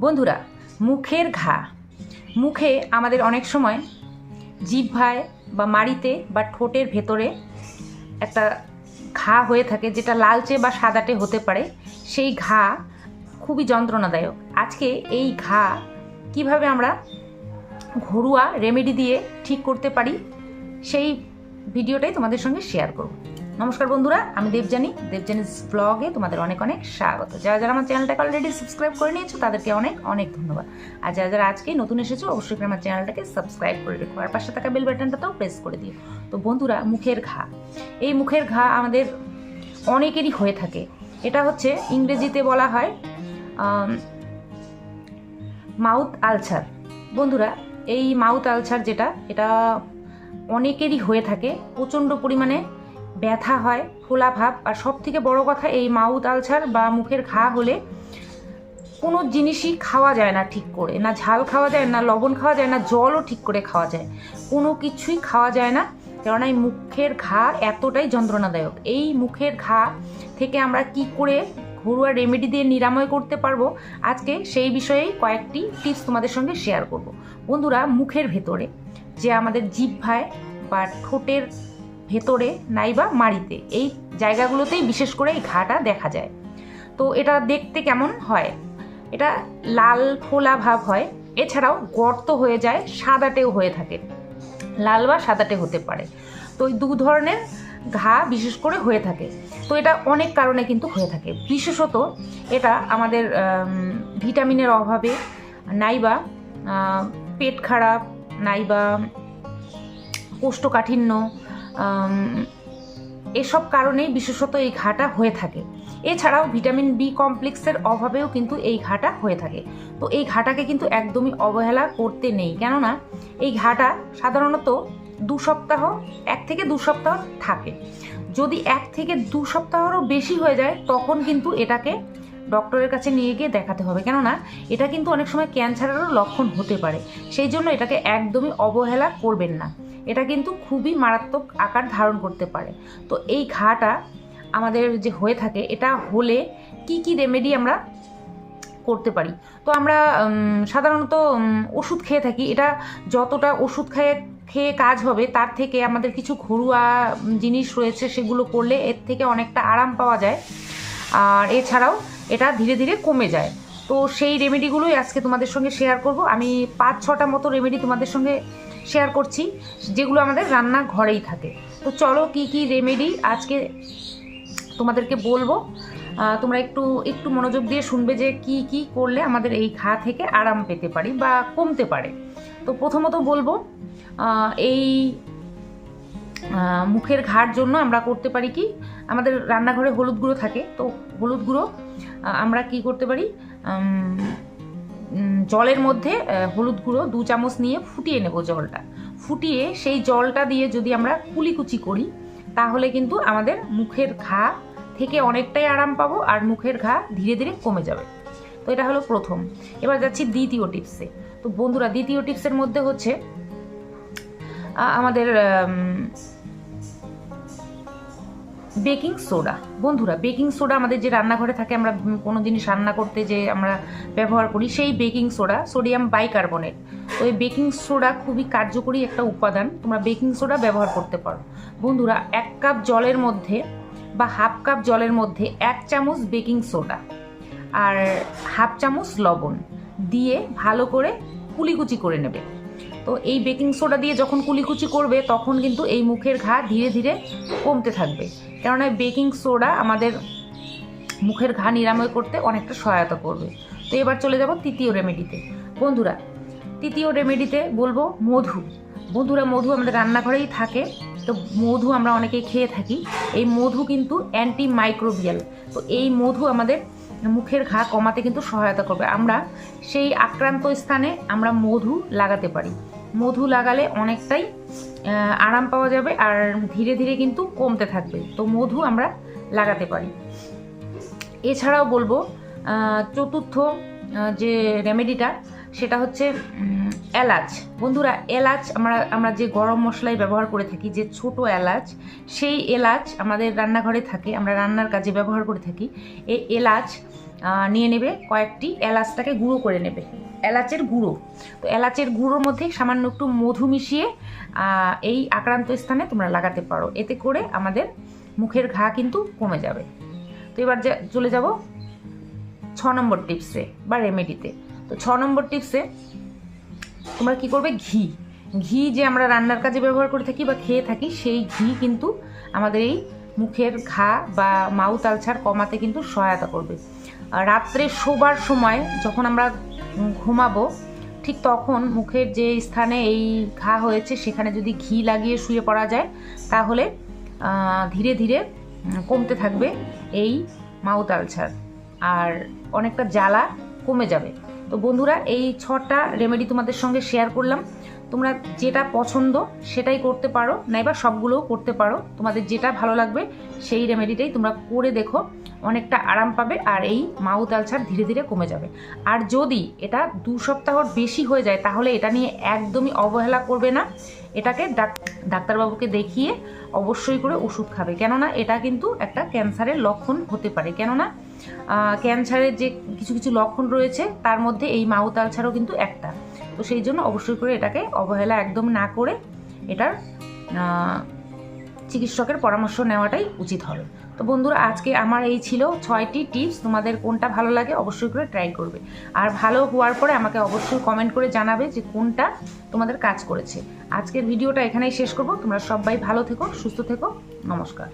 বন্ধুরা, মুখের ঘা। মুখে আমাদের অনেক সময় জিহ্বায় বা মাড়িতে বা ঠোঁটের ভেতরে একটা ঘা হয়ে থাকে যেটা লালচে বা সাদাটে হতে পারে। সেই ঘা খুবই যন্ত্রণাদায়ক। আজকে এই ঘা কীভাবে আমরা ঘরোয়া রেমেডি দিয়ে ঠিক করতে পারি, সেই ভিডিওটাই তোমাদের সঙ্গে শেয়ার করব। নমস্কার বন্ধুরা, আমি দেবজানি দেবজানিস ব্লগে তোমাদের অনেক অনেক স্বাগত। যারা যারা আমার চ্যানেলটাকে অলরেডি সাবস্ক্রাইব করে নিয়েছো, তাদেরকে অনেক অনেক ধন্যবাদ। আর যারা যারা আজকে নতুন এসেছ, অবশ্যই আমার চ্যানেলটাকে সাবস্ক্রাইব করে রেখো। আর পাশে থাকা বেল বাটনটাতেও প্রেস করে দিও। তো বন্ধুরা, মুখের ঘা। এই মুখের ঘা আমাদের অনেকেরই হয়ে থাকে। এটা হচ্ছে ইংরেজিতে বলা হয় মাউথ আলসার বন্ধুরা, এই মাউথ আলসার যেটা, এটা অনেকেরই হয়ে থাকে। প্রচণ্ড পরিমাণে ব্যথা হয়, ফোলা ভাব, আর সব থেকে বড় কথা এই মাউথ আলসার বা মুখের ঘা হলে কোনো জিনিসই খাওয়া যায় না ঠিক করে, না ঝাল খাওয়া যায়, না লবণ খাওয়া যায়, না জলও ঠিক করে খাওয়া যায়। কোনো কিছুই খাওয়া যায় না, কেননা এই মুখের ঘা এতটাই যন্ত্রণাদায়ক। এই মুখের ঘা থেকে আমরা কি করে ঘরোয়া রেমেডি দিয়ে নিরাময় করতে পারব? আজকে সেই বিষয়েই কয়েকটি টিপস তোমাদের সঙ্গে শেয়ার করব। বন্ধুরা, মুখের ভেতরে যে আমাদের জিহ্বায় বা ঠোঁটের ভেতরে নাইবা মাড়িতে। এই জায়গাগুলোতেই বিশেষ করে এই ঘাটা দেখা যায়। তো এটা দেখতে কেমন হয়? এটা লাল ফোলা ভাব হয়। এছাড়াও গর্ত হয়ে যায়, সাদাটেও হয়ে থাকে। লাল বা সাদাটে হতে পারে। তো এই দু ধরনের ঘা বিশেষ করে হয়ে থাকে। তো এটা অনেক কারণে কিন্তু হয়ে থাকে। বিশেষত এটা আমাদের ভিটামিনের অভাবে নাইবা পেট খারাপ নাইবা কোষ্ঠকাঠিন্য এসব কারণেই বিশেষত এই ঘাটা হয়ে থাকে। এছাড়াও ভিটামিন বি কমপ্লেক্সের অভাবেও কিন্তু এই ঘাটা হয়ে থাকে। তো এই ঘাটাকে কিন্তু একদমই অবহেলা করতে নেই। কেননা এই ঘাটা সাধারণত দু সপ্তাহ, এক থেকে দু সপ্তাহ থাকে। যদি এক থেকে দু সপ্তাহেরও বেশি হয়ে যায়, তখন কিন্তু এটাকে ডক্টরের কাছে নিয়ে গিয়ে দেখাতে হবে। কেননা এটা কিন্তু অনেক সময় ক্যান্সারেরও লক্ষণ হতে পারে। সেই জন্য এটাকে একদমই অবহেলা করবেন না। এটা কিন্তু খুবই মারাত্মক আকার ধারণ করতে পারে। তো এই ঘাটা আমাদের যে হয়ে থাকে, এটা হলে কি কি রেমেডি আমরা করতে পারি? তো আমরা সাধারণত ওষুধ খেয়ে থাকি। এটা যতটা ওষুধ খেয়ে খেয়ে কাজ হবে, তার থেকে আমাদের কিছু ঘরোয়া জিনিস রয়েছে, সেগুলো করলে এর থেকে অনেকটা আরাম পাওয়া যায়। আর এছাড়াও এটা ধীরে ধীরে কমে যায়। তো সেই রেমেডিগুলোই আজকে তোমাদের সঙ্গে শেয়ার করব। আমি পাঁচ ছটা মতো রেমেডি তোমাদের সঙ্গে শেয়ার করছি, যেগুলো আমাদের রান্না ঘরেই থাকে। তো চলো কি কি রেমেডি আজকে তোমাদেরকে বলব। তোমরা একটু একটু মনোযোগ দিয়ে শুনবে যে কি কি করলে আমাদের এই ঘা থেকে আরাম পেতে পারি বা কমতে পারে। তো প্রথমত বলব এই মুখের ঘার জন্য আমরা করতে পারি কি, আমাদের রান্নাঘরে হলুদ গুঁড়ো থাকে। তো হলুদ গুঁড়ো আমরা কি করতে পারি? জলের মধ্যে হলুদ গুঁড়ো দু চামচ নিয়ে ফুটিয়ে নেব জলটা। ফুটিয়ে সেই জলটা দিয়ে যদি আমরা কুলিকুচি করি, তাহলে কিন্তু আমাদের মুখের ঘা থেকে অনেকটাই আরাম পাবো আর মুখের ঘা ধীরে ধীরে কমে যাবে। তো এটা হলো প্রথম। এবার যাচ্ছি দ্বিতীয় টিপসে। তো বন্ধুরা, দ্বিতীয় টিপসের মধ্যে হচ্ছে আমাদের বেকিং সোডা। বন্ধুরা, বেকিং সোডা আমাদের যে রান্নাঘরে থাকে, আমরা কোনো জিনিস রান্না করতে যে আমরা ব্যবহার করি, সেই বেকিং সোডা, সোডিয়াম বাইকার্বনেট। তো এই বেকিং সোডা খুবই কার্যকরী একটা উপাদান। তোমরা বেকিং সোডা ব্যবহার করতে পারো। বন্ধুরা, এক কাপ জলের মধ্যে বা হাফ কাপ জলের মধ্যে এক চামচ বেকিং সোডা আর হাফ চামচ লবণ দিয়ে ভালো করে কুলিকুচি করে নেবে। তো এই বেকিং সোডা দিয়ে যখন কুলিকুচি করবে, তখন কিন্তু এই মুখের ঘা ধীরে ধীরে কমতে থাকবে। কেননা বেকিং সোডা আমাদের মুখের ঘা নিরাময় করতে অনেকটা সহায়তা করবে। তো এবার চলে যাব তৃতীয় রেমেডিতে বন্ধুরা, তৃতীয় রেমেডিতে বলব মধু। বন্ধুরা, মধু আমাদের রান্নাঘরেই থাকে। তো মধু আমরা অনেকেই খেয়ে থাকি। এই মধু কিন্তু অ্যান্টি মাইক্রোবিয়াল তো এই মধু আমাদের মুখের ঘা কমাতে কিন্তু সহায়তা করবে। আমরা সেই আক্রান্ত স্থানে আমরা মধু লাগাতে পারি। মধু লাগালে অনেকটাই আরাম পাওয়া যাবে আর ধীরে ধীরে কিন্তু কমতে থাকবে। তো মধু আমরা লাগাতে পারি। এছাড়াও বলব চতুর্থ যে রেমেডিটা সেটা হচ্ছে এলাচ। বন্ধুরা, এলাচ আমরা আমরা যে গরম মশলায় ব্যবহার করে থাকি, যে ছোট এলাচ, সেই এলাচ আমাদের রান্নাঘরে থাকে, আমরা রান্নার কাজে ব্যবহার করে থাকি। এই এলাচ নিয়ে নেবে কয়েকটি, এলাচটাকে গুঁড়ো করে নেবে। এলাচের গুঁড়ো। তো এলাচের গুঁড়োর মধ্যে সামান্য একটু মধু মিশিয়ে এই আক্রান্ত স্থানে তোমরা লাগাতে পারো। এতে করে আমাদের মুখের ঘা কিন্তু কমে যাবে। তো এবার চলে যাব ছ নম্বর টিপসে বা রেমেডিতে তো ছ নম্বর টিপসে তোমরা কি করবে? ঘি। ঘি যে আমরা রান্নার কাজে ব্যবহার করে থাকি বা খেয়ে থাকি, সেই ঘি কিন্তু আমাদের এই মুখের ঘা বা মাউথ আলসার কমাতে কিন্তু সহায়তা করবে। রাত্রে শোবার সময় যখন আমরা ঘুমাবো, ঠিক তখন মুখের যে স্থানে এই ঘা হয়েছে, সেখানে যদি ঘি লাগিয়ে শুয়ে পড়া যায়, তাহলে ধীরে ধীরে কমতে থাকবে এই মাউথ আলসার। আর অনেকটা জ্বালা কমে যাবে। তো বন্ধুরা, এই ছটা রেমেডি তোমাদের সঙ্গে শেয়ার করলাম। তোমরা যেটা পছন্দ সেটাই করতে পারো, নাইবা সবগুলোও করতে পারো। তোমাদের যেটা ভালো লাগবে সেই রেমেডিটাই তোমরা করে দেখো, অনেকটা আরাম পাবে আর এই মাউথ আলসার ধীরে ধীরে কমে যাবে। আর যদি এটা দু সপ্তাহর বেশি হয়ে যায়, তাহলে এটা নিয়ে একদমই অবহেলা করবে না। এটাকে ডাক- ডাক্তারবাবুকে দেখিয়ে অবশ্যই করে ওষুধ খাবে। কেননা এটা কিন্তু একটা ক্যান্সারের লক্ষণ হতে পারে। কেননা ক্যান্সারের যে কিছু কিছু লক্ষণ রয়েছে, তার মধ্যে এই মাউথ আলসারও কিন্তু একটা। তো সেই জন্য অবশ্যই করে এটাকে অবহেলা একদম না করে এটার চিকিৎসকের পরামর্শ নেওয়াটাই উচিত হবে। তো বন্ধুরা, আজকে আমার এই ছিল ছয়টি টিপস। তোমাদের কোনটা ভালো লাগে অবশ্যই করে ট্রাই করবে। আর ভালো হওয়ার পরে আমাকে অবশ্যই কমেন্ট করে জানাবে যে কোনটা তোমাদের কাজ করেছে। আজকের ভিডিওটা এখানেই শেষ করব। তোমরা সবাই ভালো থেকো, সুস্থ থেকো। নমস্কার।